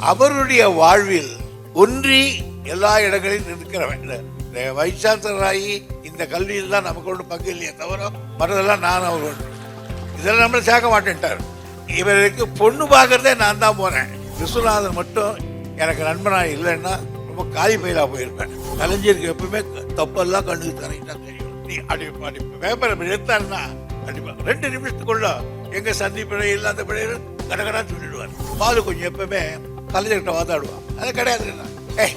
அவருடைய வாழ்வில் ஒன்றி எல்லா இடங்களிலும் இருக்கிறவன் இந்த- இந்த இந்த கல்வியில் தான் நமக்கு ஒன்றும் பங்கு இல்லையே தவிர மற்றதெல்லாம் நான் அவர் ஒன்று இதெல்லாம் நம்மளை சேர்க்க மாட்டேன்ட்டார். இவருக்கு பொண்ணு பார்க்கறதே நான் தான் போனேன் விஸ்வநாதன் மட்டும் எனக்கு நண்பனாக இல்லைன்னா ரொம்ப காலி பயிலாக போயிருப்பேன். கலைஞருக்கு எப்பவுமே தப்பெல்லாம் கண்ணுக்கு தரையிட்டா தெரியும். நீ அப்படி அப்படி பேப்பரை எடுத்தாருன்னா கண்டிப்பாக ரெண்டு நிமிஷத்துக்குள்ள எங்க சந்தி பிழை இல்லாத பிழைகள் கடகடா சொல்லிடுவார். பாலு கொஞ்சம் எப்பவுமே கலைஞர்கிட்ட வாதாடுவான் அது கிடையாது ஏய்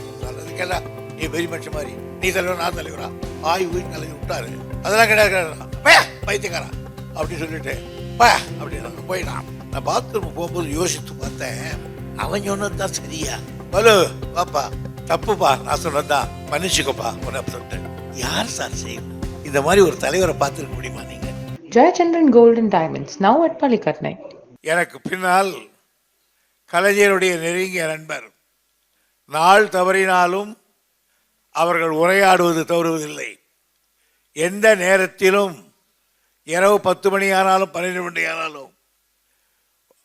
நீ பெரிய மனுஷன் மாதிரி. நீ தலைவர் நான் தலைவரா? ஆய் ஊய் கலைஞர் விட்டாரு. அதெல்லாம் கிடையாது கிடையாது. பையா பைத்தியக்காரா அப்படி சொல்லிட்டு பா அப்படின்னு போயிடான் நான் பாத்ரூம் போகும்போது யோசித்து பார்த்தேன் அவன் சொன்னது தான் சரியா. பலு பாப்பா தப்புப்பா நான் சொன்னதுதான். மன்னிச்சுக்கோப்பா உன்னை சொல்லிட்டு யார் சார் செய்யும்? இந்த மாதிரி ஒரு தலைவரை பார்த்துருக்க முடியுமா நீங்க? Jayachandran Gold and Diamonds, now at Palikatnai. எனக்கு பின்னால் கலைஞருடைய நெருங்கிய நண்பர். நாள் தவறினாலும் அவர்கள் உரையாடுவது தவறுவதில்லை. எந்த நேரத்திலும் இரவு பத்து மணி ஆனாலும் பன்னிரெண்டு மணி ஆனாலும்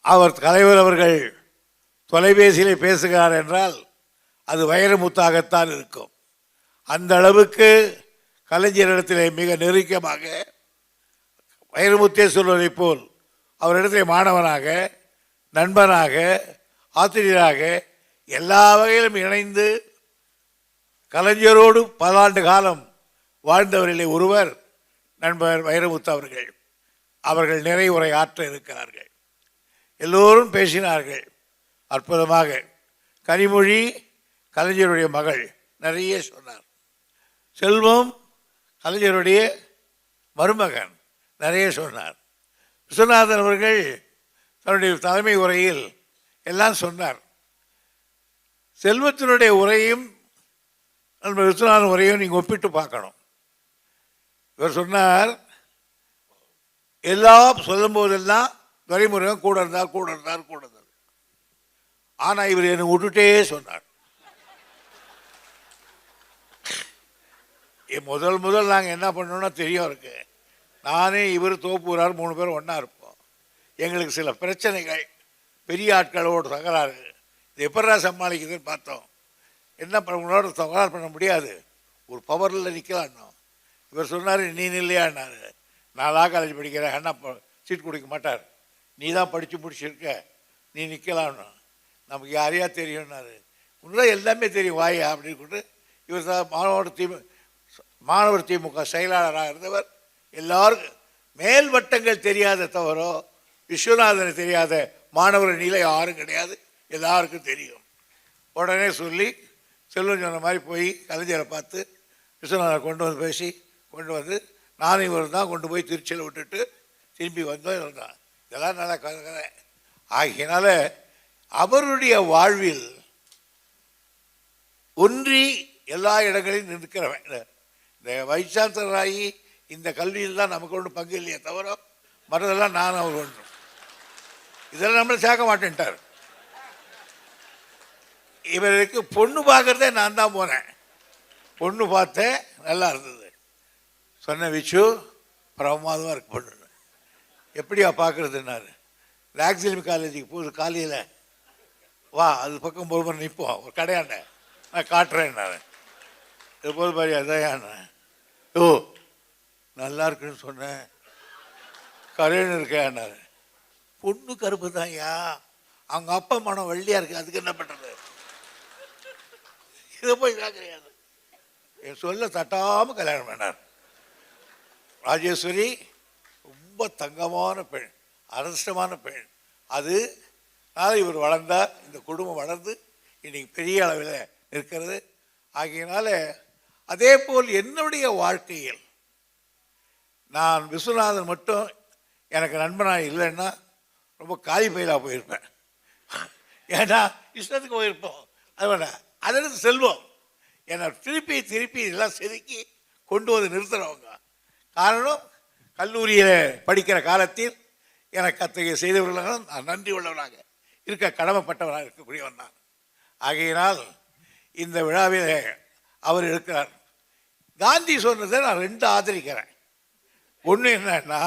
அவர் தலைவர் அவர்கள் தொலைபேசியில் பேசுகிறார் என்றால் அது வைரமுத்தாகத்தான் இருக்கும். அந்த அளவுக்கு கலைஞரிடத்திலே மிக நெருக்கமாக வைரமுத்தே சொல்வதைப் போல் அவரிடத்திலே மாணவனாக நண்பனாக ஆசிரியராக எல்லா வகையிலும் இணைந்து கலைஞரோடு பல ஆண்டு காலம் வாழ்ந்தவரிலே ஒருவர் நண்பர் வைரமுத்து அவர்கள். அவர்கள் நிறைவுரை ஆற்ற இருக்கிறார்கள். எல்லோரும் பேசினார்கள். அற்புதமாக. கனிமொழி கலைஞருடைய மகள் நிறைய சொன்னார். செல்வம் கலைஞருடைய மருமகன் நிறைய சொன்னார். விஸ்வநாதன் அவர்கள் தன்னுடைய தலைமை உரையில் எல்லாம் சொன்னார். செல்வத்தினுடைய உரையும் நண்பர் விஸ்வநாதன் உரையும் நீங்கள் ஒப்பிட்டு பார்க்கணும். இவர் சொன்னார் எல்லாம் சொல்லும் போதெல்லாம் துரைமுருகன் கூட இருந்தார் கூட இருந்தார் கூட இருந்தார் ஆனால் இவர் என்னை விட்டுட்டே சொன்னார். முதல் முதல் நாங்கள் என்ன பண்ணோம்னா தெரியும் இருக்கு நானே இவர் தோப்பூரார் மூணு பேர் ஒன்றா இருப்போம். எங்களுக்கு சில பிரச்சனைகள் பெரிய ஆட்களோட தகராறு இது எப்படா சமாளிக்குதுன்னு பார்த்தோம். என்ன பண்ண உன்னோட தகராறு பண்ண முடியாது. ஒரு பவரில் நிற்கலான்னோம் இவர் சொன்னார் நீ இல்லையான்னாரு நான் காலேஜ் படிக்கிறேன் அண்ணா சீட் கொடுக்க மாட்டார். நீ தான் படித்து முடிச்சிருக்க. நீ நிற்கலான்னு நமக்கு யாரையா தெரியும்னாரு. உன்னதான் எல்லாமே தெரியும் வாயா? அப்படின்னு கூட்டு இவர் தான் மாணவர் திமு மாணவர் திமுக செயலாளராக இருந்தவர். எல்லாருக்கும் மேல் வட்டங்கள் தெரியாத தவறோ விஸ்வநாதனை தெரியாத மாணவர் நிலை யாரும் கிடையாது. எல்லாருக்கும் தெரியும். உடனே சொல்லி செல்வன் சொன்ன மாதிரி போய் கலைஞரை பார்த்து விஸ்வநாதனை கொண்டு வந்து பேசி கொண்டு வந்து நானும் இவர் தான் கொண்டு போய் திருச்சியில் விட்டுட்டு திரும்பி வந்தோம் இருந்தான் இதெல்லாம் நல்லா கதை கதை ஆகியனால அவருடைய வாழ்வில் ஒன்றி எல்லா இடங்களிலும் நிற்கிறவன். இந்த- இந்த வைஸ் சான்சலராகி இந்த கல்வியில் தான் நமக்கு ஒன்றும் பங்கு இல்லையே தவிர மற்றதெல்லாம் நான் அவர் ஒன்று இதெல்லாம் நம்மளை சேர்க்க மாட்டேன்ட்டார். இவருக்கு பொண்ணு பார்க்குறதே நான் தான் போனேன் பொண்ணு பார்த்தேன் நல்லா இருந்தது. சொன்ன விச்சு பிரமாதமாக இருக்கு பொண்ணு எப்படியா பார்க்குறதுன்னாரு. லாக்ஸிலிம் காலேஜுக்கு போகுது காலையில். வா அது பக்கம் ஒரு முறை நிற்போம் ஒரு கடையாண்ட. நான் காட்டுறேன் நான் இது போது பாரு அதான் ஓ நல்லா இருக்குன்னு சொன்னேன். கரையன் இருக்கேன்னாரு. பொண்ணு கருப்பு தான்யா அவங்க அப்பா மனம் வெள்ளையா இருக்கு. அதுக்கு என்ன பண்றது? இதை போய் கேட்குறியாது என் சொல்ல தட்டாம கல்யாணம் பண்ணார். ராஜேஸ்வரி ரொம்ப தங்கமான பெண் அதிர்ஷ்டமான பெண். அது அதனால் இவர் வளர்ந்தார் இந்த குடும்பம் வளர்ந்து இன்னைக்கு பெரிய அளவில் இருக்கிறது ஆகையினால அதே போல் என்னுடைய வாழ்க்கையில் நான் விஸ்வநாதன் மட்டும் எனக்கு நண்பனாக இல்லைன்னா ரொம்ப காலி பயிலாக போயிருப்பேன். ஏன்னா இஷ்டத்துக்கு போயிருப்போம். அது வேண்டாம் அதற்கு செல்வம். என்னை திருப்பி திருப்பி இதெல்லாம் செதுக்கி கொண்டு வந்து நிறுத்துறவங்க. காரணம் கல்லூரியில் படிக்கிற காலத்தில் எனக்கு அத்தகைய செய்தவர்களாக நான் நன்றி உள்ளவனாக இருக்க கடமைப்பட்டவனாக இருக்கக்கூடியவன் நான். ஆகையினால் இந்த விழாவில் அவர் இருக்கிறார். காந்தி சொன்னதை நான் ரெண்டு ஆதரிக்கிறேன். ஒன்று என்னன்னா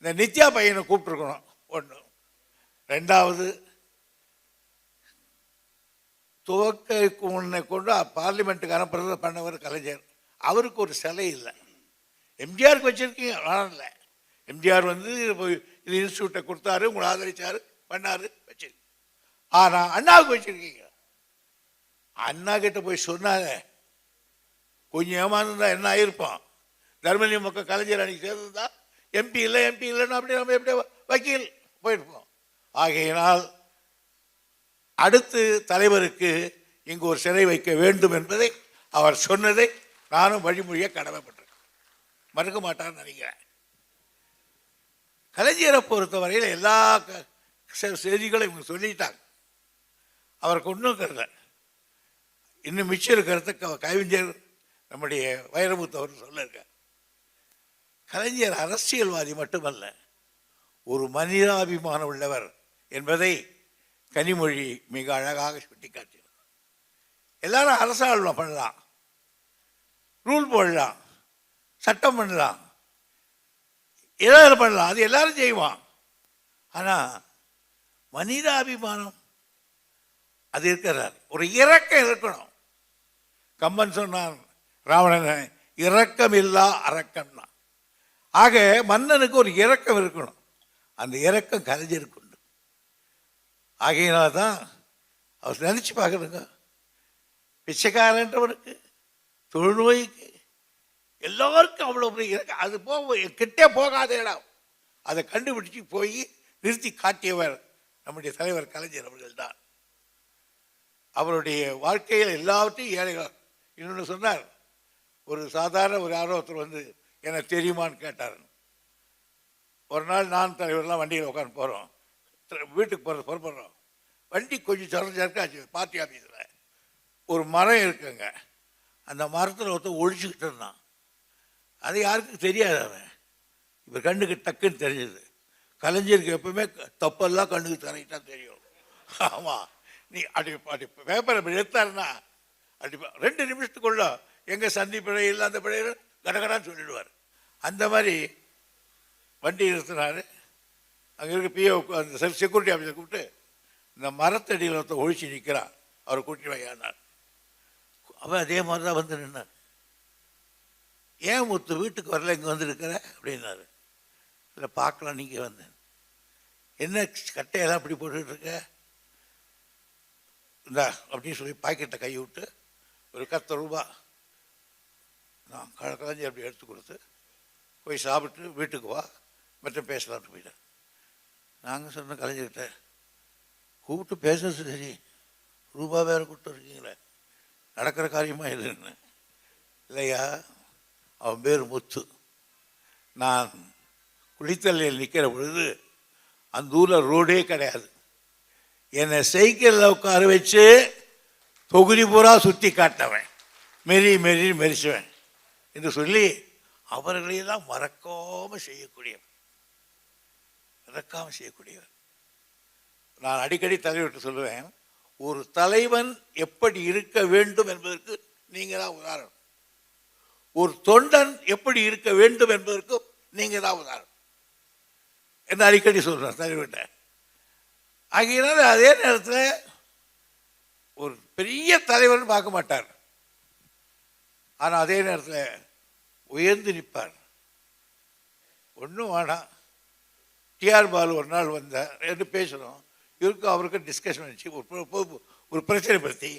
இந்த நித்யா பையனை கூப்பிட்ருக்கணும் ஒன்று ரெண்டாவது துவக்க உன்னை கொண்டு பார்லிமெண்ட்டுக்கு பிரதமர் பண்ணவர் கலைஞர். அவருக்கு ஒரு சிலை இல்லை. எம்ஜிஆருக்கு வச்சுருக்கீங்க வேணாம் இல்லை. எம்ஜிஆர் வந்து போய் இது இன்ஸ்டியூட்டை கொடுத்தாரு உங்களை ஆதரிச்சாரு பண்ணாரு வச்சிருக்கீங்க ஆனால் அண்ணாவுக்கு வச்சுருக்கீங்க. அண்ணா கிட்ட போய் சொன்னாங்க கொஞ்சம் ஏமாந்துருந்தா என்ன ஆயிருப்போம்? தர்மலிங்க மக்கள் கலைஞர் அன்னைக்கு சேர்ந்துருந்தா எம்பி இல்லை எம்பி இல்லைன்னா அப்படியே நம்ம எப்படியே வக்கீல் போயிருப்போம். ஆகையினால் அடுத்து தலைவருக்கு இங்கு ஒரு சிறை வைக்க வேண்டும் என்பதை அவர் சொன்னதை நானும் வழிமொழிய கடமைப்பட்டிருக்கேன். மறுக்க மாட்டார்னு நினைக்கிறேன். கலைஞரை பொறுத்தவரையில் எல்லா க- செ- செய்திகளும் இவங்க சொல்லிட்டாங்க. அவருக்கு ஒன்றும் கருத இன்னும் மிச்சம் இருக்கிறதுக்கு க- கவிஞர் நம்முடைய வைரமுத்தவர் சொல்லியிருக்கார். கலைஞர் அரசியல்வாதி மட்டுமல்ல ஒரு மனிதாபிமானம் உள்ளவர் என்பதை கனிமொழி மிக அழகாக சுட்டிக்காட்டினார் எல்லாரும் அரசாங்கம் பண்ணலாம். ரூல் போடலாம். சட்டம் பண்ணலாம். ஏதாவது பண்ணலாம். அது எல்லாரும் செய்வான். ஆனால் மனிதாபிமானம் அது இருக்கிறார். ஒரு இரக்கம் இருக்கணும். கம்பன் சொன்னான் ராவணன் இரக்கம் இல்லா அரக்கம்னா ஆக மன்னனுக்கு ஒரு இரக்கம் இருக்கணும். அந்த இரக்கம் கலைஞ்சிருக்கும். ஆகையினால தான் அவர் நினச்சி பார்க்குறதுங்க பிச்சைக்காரன்றவருக்கு தொழுநோய்க்கு எல்லோருக்கும் அவ்வளோ பெரிய அது போக கிட்டே போகாத இடம். அதை கண்டுபிடிச்சு போய் நிறுத்தி காட்டியவர் நம்முடைய தலைவர் கலைஞர் அவர்கள் தான் அவருடைய வாழ்க்கையில் எல்லாவற்றையும் ஏழைகள். இன்னொன்று சொன்னார் ஒரு சாதாரண ஒரு யாரோ ஒருத்தர் வந்து எனக்கு தெரியுமான்னு கேட்டார். ஒரு நாள் நான் தலைவர்லாம் வண்டியில் உட்காந்து போகிறோம் வீட்டுக்கு போகிற புறப்படுறோம்? வண்டி கொஞ்சம் சொர சரக்காச்சு பார்ட்டி ஆஃபீஸில் ஒரு மரம் இருக்குங்க. அந்த மரத்தில் ஒருத்தர் ஒழிச்சுக்கிட்டு இருந்தான். அது யாருக்கும் தெரியாது அவன். இப்போ கண்ணுக்கு டக்குன்னு தெரிஞ்சது. கலைஞருக்கு எப்பவுமே தப்பெல்லாம் கண்ணுக்கு தரையிட்டா தெரியும். ஆமாம் நீ அப்படி அப்படி பேப்பரை அப்படி எடுத்தாருன்னா அப்படி ரெண்டு நிமிஷத்துக்குள்ள எங்கே சந்தி பிழை இல்லை அந்த பிழை கடகடான்னு சொல்லிடுவார். அந்த மாதிரி வண்டி நிறுத்தினாரு. அங்கே இருக்க பிஓ அந்த செக்யூரிட்டி ஆஃபீஸர் கூப்பிட்டு இந்த மரத்தடியில் ஒருத்தன் ஒழிச்சு நிற்கிறான் அவரை கூட்டி வையானார் அவன் அதே மாதிரி தான் வந்து நின்னார் ஏன் முத்து வீட்டுக்கு வரல இங்கே வந்துருக்கிற அப்படின்னாரு. இல்லை பார்க்கலாம் நீங்கள் வந்தேன் என்ன கட்டையெல்லாம் இப்படி போட்டுட்டு இருக்க? இந்தா அப்படின்னு சொல்லி பாக்கெட்டை கை விட்டு ஒரு கத்த ரூபா நான் க- அப்படி எடுத்து கொடுத்து போய் சாப்பிட்டு வீட்டுக்கு வா மற்ற பேசலாம்னு போயிட்டேன் நாங்கள் சொன்ன கலைஞர்கிட்ட கூப்பிட்டு பேசுறது சரி. ரூபா வேற கூப்பிட்டு இருக்கீங்களே. நடக்கிற காரியமாக இல்லைன்னு. இல்லையா? அவன் பேர் முத்து. நான் குளித்தலையில் நிற்கிற பொழுது அந்த ஊரில் ரோடே கிடையாது. என்னை சைக்கிளில் உட்கார வச்சு தொகுதி பூரா சுற்றி காட்டவன். மெரி மெரி மெரிச்சுவன். என்று சொல்லி அவர்களையெல்லாம் மறக்காமல் செய்யக்கூடியவன். மறக்காமல் செய்யக்கூடியவர். நான் அடிக்கடி தலைவர்கிட்ட சொல்லுவேன் ஒரு தலைவன் எப்படி இருக்க வேண்டும் என்பதற்கு நீங்கள் தான் உதாரணம். ஒரு தொண்டன் எப்படி இருக்க வேண்டும் என்பதற்கு நீங்கள் தான் உதாரணம். என்ன அடிக்கடி சொல்கிறேன் தலைவர்கிட்ட? ஆகையினால அதே நேரத்தில் ஒரு பெரிய தலைவர்னு பார்க்க மாட்டார். ஆனால் அதே நேரத்தில் உயர்ந்து நிற்பார். ஒன்றும் வேணாம். டிஆர் பாலு ஒரு நாள் வந்தார். ரெண்டு பேசுகிறோம் இவருக்கும் அவருக்கும் டிஸ்கஷன் வந்துச்சு ஒரு ஒரு பிரச்சனை பற்றி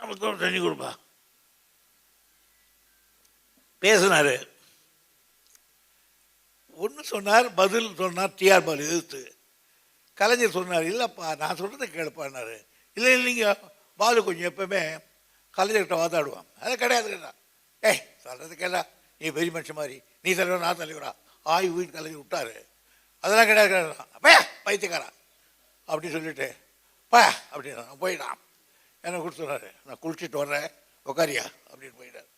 நமக்கு தண்ணி கொடுப்பா. பேசினார். ஒன்று சொன்னார் பதில் சொன்னார் டிஆர் பாலு எதிர்த்து. கலைஞர் சொன்னார் இல்லைப்பா நான் சொல்கிறத கேளுப்பான்னாரு. இல்லை இல்லைங்க பாலு கொஞ்சம் எப்பவுமே கலைஞர்கிட்ட வாதாடுவான் அது கேட்டா ஏய் சொல்கிறது கேட்டா நீ பெரிய மனுஷன் மாதிரி. நீ தலைவர் நான் தலைவரா ஆய் ஊயின் கலைஞர் விட்டாரு. அதெல்லாம் கிடையாது கிடையாது. அப்பா பைத்தியக்காரன். அப்படின்னு சொல்லிட்டு பா அப்படின்னு போயிடான் என்ன கொடுத்துறாரு நான் குளிச்சுட்டு வர்றேன். உக்காரியா? அப்படின்னு போயிட்டார்.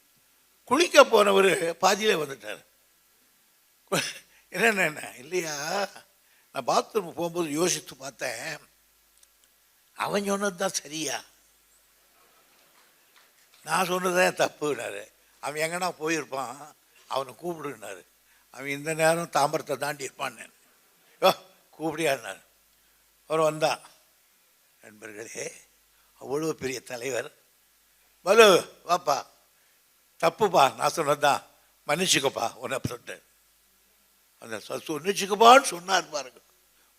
குளிக்க போனவர் பாதியிலே வந்துட்டார். என்னென்ன என்ன இல்லையா நான் பாத்ரூம் போகும்போது யோசித்து பார்த்தேன். அவன் சொன்னது தான் சரியா? நான் சொன்னதே தப்புனாரு அவன் எங்கன்னா போயிருப்பான் அவனை கூப்பிடுனாரு அவன் இந்த நேரம் தாம்பரத்தை தாண்டி இருப்பான்னு யோ கூப்பிடியாருனாரு அவர் வந்தான் நண்பர்களே அவ்வளோ பெரிய தலைவர். பலு வாப்பா தப்புப்பா நான் சொன்னதுதான் மன்னிச்சுக்கப்பா உன்னை சொல்லிட்டு அந்த சொன்னிச்சுக்கப்பான்னு சொன்னார் பாருங்க.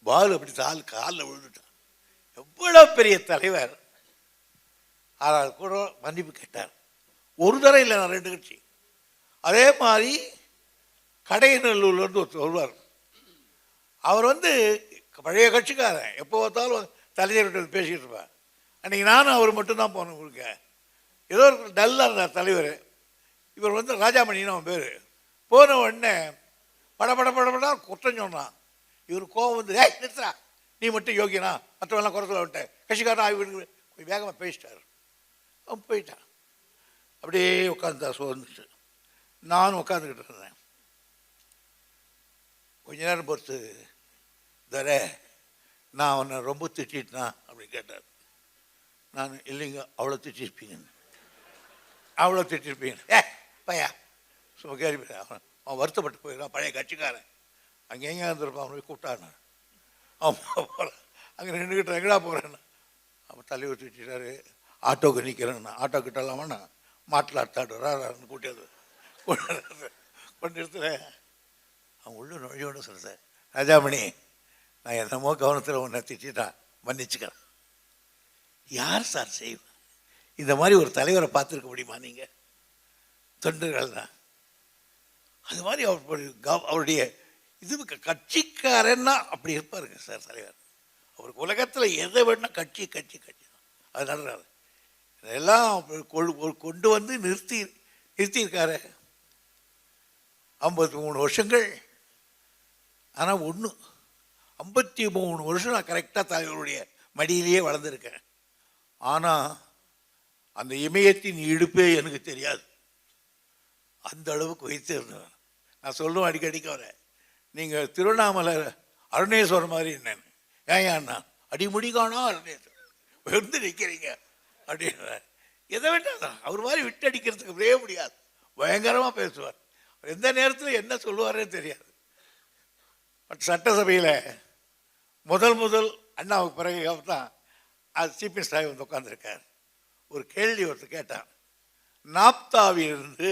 பால் அப்படி தால் காலில் விழுந்துட்டான். எவ்வளோ பெரிய தலைவர். ஆனால் கூட மன்னிப்பு கேட்டார். ஒரு தடவை இல்லை நான் ரெண்டு கட்சி. அதே மாதிரி கடையநல்லூர்லேருந்து ஒருத்தர் வருவார். அவர் வந்து பழைய கட்சிக்காரன். எப்போ பார்த்தாலும் தலைவர்கிட்ட பேசிக்கிட்டு இருப்பார். அன்றைக்கி நானும் அவர் மட்டும்தான் போனேன் கொடுக்க ஏதோ ஒரு டல்லாக இருந்தார் தலைவர். இவர் வந்து ராஜாமணின்னு அவன் பேர். போன உடனே பட பட குற்றம் சொன்னான். இவர் கோவம் வந்து ஏய் நிறுத்துறா நீ மட்டும் யோகியனா? மற்றவெல்லாம் குறைச்சல விட்டேன் கட்சிக்காரன் ஆகி கொஞ்சம் வேகமாக பேசிட்டார். அவன் போயிட்டான். அப்படியே உட்காந்துட்டா சோர்ந்துட்டு. நானும் உட்காந்துக்கிட்டு இருந்தேன். கொஞ்ச நேரம் பொறுத்து தர நான் அவனை ரொம்ப திட்டிட்டேனா? அப்படின்னு கேட்டார். நான் இல்லைங்க அவ்வளோ திட்டிருப்பீங்கன்னு அவ்வளோ திட்டிருப்பீங்க. ஏ பையா. சும்மா கேள்வி அவன் அவன் வருத்தப்பட்டு போயிடறான் பழைய கட்சிக்காரன். அங்கே எங்கே இருந்திருப்பான்? அவனை போய் கூப்பிட்டான். அவன் போகிறான் அங்கே நின்றுக்கிட்டு எங்கடா போகிறேன்னு அவன் தலைவர் திட்டாரு ஆட்டோக்கு நிற்கிறேன் ஆட்டோ கிட்ட இல்லாமண்ணா மாட்டில் ரான்னு கூட்டியது கொண்டு கொண்டு நிறுத்துறேன். அவன் உள்ள நுழையோட சொல்கிறேன் ராஜாமணி நான் என்னமோ கவனத்தில் உன்னை திட்டான் மன்னிச்சுக்கிறேன் யார் சார் செய்வா? இந்த மாதிரி ஒரு தலைவரை பார்த்துருக்க முடியுமா நீங்கள் தொண்டர்கள் தான். அது மாதிரி அவர் கவ- அவருடைய இது கட்சிக்காரன்னா அப்படி இருப்பாருங்க சார் தலைவர். அவருக்கு உலகத்தில் எதை வேணும்னா கட்சி கட்சி கட்சி தான். அது நடறாரு இதெல்லாம் கொண்டு- கொண்டு வந்து நிறுத்தி நிறுத்தியிருக்காரு. ஐம்பத்தி மூணு வருஷங்கள் ஆனால் ஒன்று ஐம்பத்தி மூணு வருஷம் நான் கரெக்டாக தலைவருடைய மடியிலேயே வளர்ந்துருக்கேன். ஆனால் அந்த இமயத்தின் இடுப்பே எனக்கு தெரியாது. அந்த அளவுக்கு வைத்திருந்தேன் நான் சொல்லுவேன் அடிக்கடிக்கு வரேன் நீங்கள் திருவண்ணாமலை அருணேஸ்வரர் மாதிரி என்னன்னு ஏன் அண்ணா? அடிமுடி காணா அருணேஸ்வரர். உயர்ந்து நிற்கிறீங்க அப்படின்ற எதை வேண்டாம் அவர் மாதிரி விட்டு அடிக்கிறதுக்கு முடியாது. பயங்கரமாக பேசுவார். எந்த நேரத்தில் என்ன சொல்லுவாரே தெரியாது. பட் சட்டசபையில் முதல் முதல் அண்ணாவுக்கு பிறகு தான் அது சீஃப் மினிஸ்டராக வந்து உட்காந்துருக்கார் ஒரு கேள்வி ஒருத்தர் கேட்டான் நாப்தாவிலிருந்து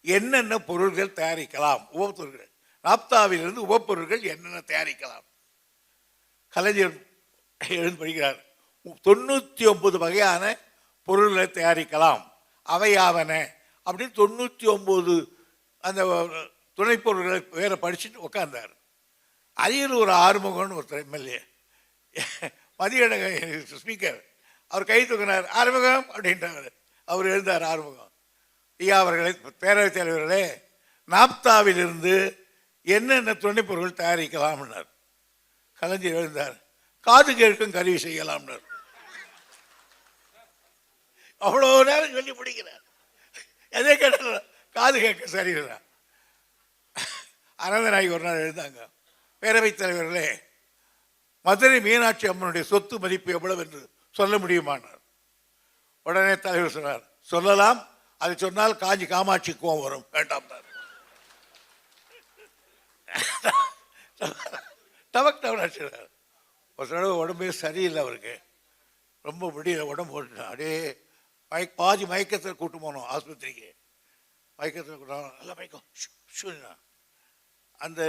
என்னென்ன பொருள்கள் தயாரிக்கலாம்? உபப்பொருள்கள் நாப்தாவிலிருந்து உபப்பொருள்கள் என்னென்ன தயாரிக்கலாம்? கலைஞர் எழுந்து படிக்கிறார். தொண்ணூற்றி ஒம்பது வகையான பொருள்களை தயாரிக்கலாம். அவையாவன அப்படின்னு தொண்ணூற்றி ஒம்பது அந்த துணைப்பொருள்களை வேற படிச்சுட்டு உட்காந்தார் அரியர் ஒரு ஆறுமுகம்னு ஒருத்தர் எம்எல்ஏ. மதியழக ஸ்பீக்கர் அவர் கை தூக்கினார் ஆறுமுகம் அப்படின்றார். அவர் எழுந்தார் ஆறுமுகம். ஐயா அவர்களே பேரவைத் தலைவர்களே நாப்தாவிலிருந்து என்னென்ன துணைப் பொருட்கள் தயாரிக்கலாம்னார். கலைஞர் எழுந்தார் காது கேட்கும் கருவி செய்யலாம்னார். அவ்வளோ நேரம் சொல்லி பிடிக்கிறார் எதை கேட்டாலும் காது கேட்க சரிதான் அனந்தநாயகி ஒரு நாள் எழுந்தாங்க. பேரவைத் தலைவர்களே மதுரை மீனாட்சி அம்மனுடைய சொத்து மதிப்பு எவ்வளவு என்று சொல்ல முடியுமானார்? உடனே தலைவர் சொன்னார் சொல்லலாம். அதை சொன்னால் காஞ்சி காமாட்சி கோவம் வரும். வேண்டாம் டவக் டவனாச்சினார் ஒரு தடவை உடம்பே சரியில்லை அவருக்கு. ரொம்ப முடியல உடம்பு ஓட்டுனா அப்படியே மய பாதி மயக்கத்தில் கூட்டு போனோம் ஆஸ்பத்திரிக்கு. மயக்கத்தில் கூட்டணும் நல்லா மயக்கம். அந்த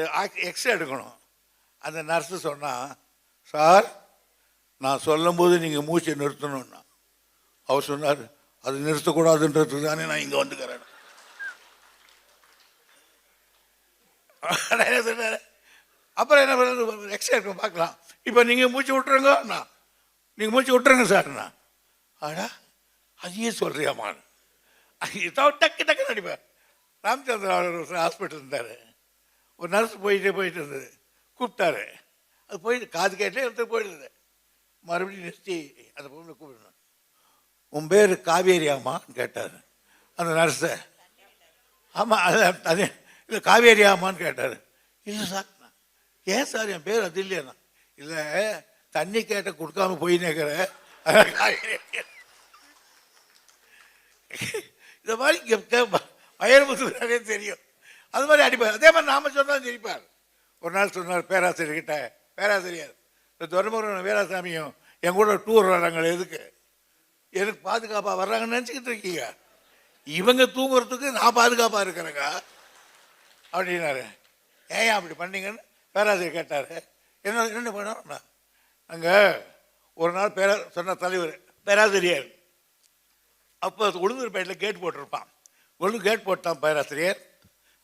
எக்ஸ்ரே எடுக்கணும். அந்த நர்ஸு சொன்னால் சார் நான் சொல்லும்போது நீங்கள் மூச்சை நிறுத்தணும்னா. அவர் சொன்னார் அது நிறுத்தக்கூடாதுன்றது தானே நான் இங்கே வந்துக்கிறேன். என்ன அப்புறம் என்ன பண்ணுறது எக்ஸ்ட்ரா இருக்கும் பார்க்கலாம். இப்போ நீங்கள் மூச்சு விட்டுருங்க அண்ணா நீங்கள் மூச்சு விட்டுருங்க சார்ண்ணா. ஆடா அதையே சொல்கிறியாமான் இதான் டக்கு டக்கு நடிப்பேன் ராமச்சந்திரன் அவர் ஹாஸ்பிட்டல் இருந்தார். ஒரு நர்ஸ் போயிட்டே போயிட்டு இருந்தது. கூப்பிட்டாரு. அது போயிட்டு காது கேட்டே எடுத்து போயிடுது. மறுபடியும் நிறுத்தி அந்த பொண்ணை கூப்பிடணும் உன் பேர் காவேரி காவேரியாமான்னு கேட்டார். அந்த நர்ஸை. ஆமாம் அது அது இல்லை காவேரியாமான்னு கேட்டார். இல்லை சார் ஏன் சார் என் பேர் அது இல்லையா இல்லை தண்ணி கேட்ட கொடுக்காம போய் நிற்கிற காவேரி இந்த மாதிரி இங்கே வயர்முத்துனாலே தெரியும். அது மாதிரி அடிப்பார். அதே மாதிரி நாம சொன்னால் தெரிப்பார் ஒரு நாள் சொன்னார் பேராசிரியர்கிட்ட பேராசிரியர் இந்த துரைமுருகன் வீராசாமியும் என் கூட டூர் வர்றாங்க எதுக்கு? எனக்கு பாதுகாப்பாக வர்றாங்கன்னு நினச்சிக்கிட்டு இருக்கீங்க? இவங்க தூங்குறதுக்கு நான் பாதுகாப்பாக இருக்கிறேங்க. அப்படின்னாரு. ஏன் அப்படி பண்ணீங்கன்னு? பேராசிரியர் கேட்டார். என்ன என்ன பண்ணோம் அங்கே ஒரு நாள் பேரா சொன்ன தலைவர் பேராசிரியர் அப்போ உளுந்தூர்பேட்டில் கேட் போட்டிருப்பான். ஒழுங்கு கேட் போட்டான் பேராசிரியர்.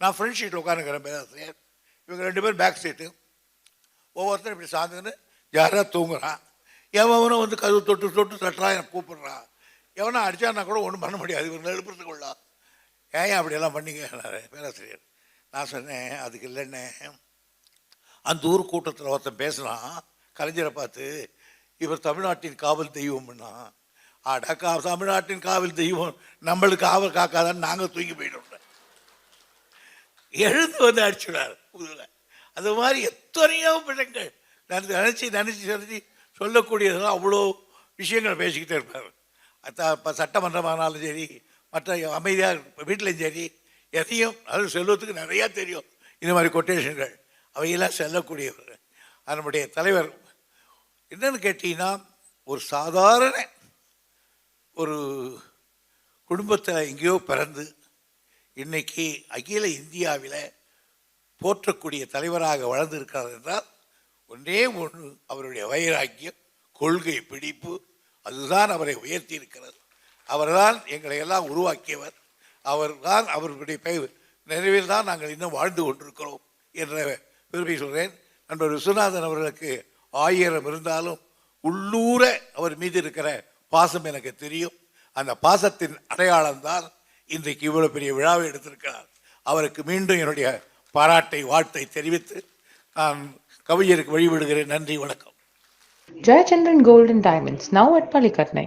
நான் ஃப்ரெண்ட்ஷீட்டில் உட்காந்துக்கிறேன் பேராசிரியர். இவங்க ரெண்டு பேரும் பேக் சீட்டு ஒவ்வொருத்தரும் இப்படி சாந்துன்னு யாராக தூங்குறான் எவனும் வந்து கதவு தொட்டு தொட்டு தட்டுறான் எனக்கு கூப்பிடுறான் எவனா அடிச்சான்னா கூட ஒன்றும் பண்ண முடியாது. இவங்க எழுப்புறதுக்குள்ள ஏன் அப்படியெல்லாம் பண்ணீங்கன்னாரு பேராசிரியர். நான் சொன்னேன் அதுக்கு இல்லைன்னே. அந்த ஊர் கூட்டத்தில் ஒருத்தன் பேசுனான் கலைஞரை பார்த்து இவர் தமிழ்நாட்டின் காவல் தெய்வம்னா? அடக்கா கா தமிழ்நாட்டின் காவல் தெய்வம். நம்மளுக்கு காவல் காக்காதான்னு நாங்கள் தூங்கி போயிட்டோம் எழுந்து வந்து அடிச்சுடாரு புதுல அது மாதிரி எத்தனையோ பிள்ளைங்கள் நினச்சி நினச்சி நினச்சி நினச்சி சொல்லக்கூடியதெல்லாம் அவ்வளோ விஷயங்கள் பேசிக்கிட்டே இருப்பார். அத்த- இப்போ சட்டமன்றமானாலும் சரி மற்ற அமைதியாக வீட்டிலையும் சரி எதையும் அது செல்வத்துக்கு நிறையா தெரியும். இந்த மாதிரி கொட்டேஷன்கள் அவையெல்லாம் செல்லக்கூடியவர் அது நம்முடைய தலைவர் என்னன்னு கேட்டீங்கன்னா ஒரு சாதாரண ஒரு குடும்பத்தில் எங்கேயோ பிறந்து இன்னைக்கு அகில இந்தியாவில் போற்றக்கூடிய தலைவராக வளர்ந்திருக்கிறார் என்றால் ஒன்றே ஒன்று அவருடைய வைராக்கியம் கொள்கை பிடிப்பு அதுதான் அவரை உயர்த்தி இருக்கிறது அவர்தான் எங்களை எல்லாம் உருவாக்கியவர். அவர்தான் அவருடைய பெயர். நிறைவில் தான் நாங்கள் இன்னும் வாழ்ந்து கொண்டிருக்கிறோம் என்ற விரும்பி சொல்கிறேன் நண்பர் விஸ்வநாதன் அவர்களுக்கு ஆயிரம் இருந்தாலும் உள்ளூர அவர் மீது இருக்கிற பாசம் எனக்கு தெரியும். அந்த பாசத்தின் அடையாளம்தான் இன்றைக்கு இவ்வளோ பெரிய விழாவை எடுத்திருக்கிறார். அவருக்கு மீண்டும் என்னுடைய பாராட்டை வாழ்த்தை தெரிவித்து நான் கவிஞருக்கு வழிவிடுகிறேன் நன்றி வணக்கம் Jayachandran Gold and Diamonds, now at Palikatnai.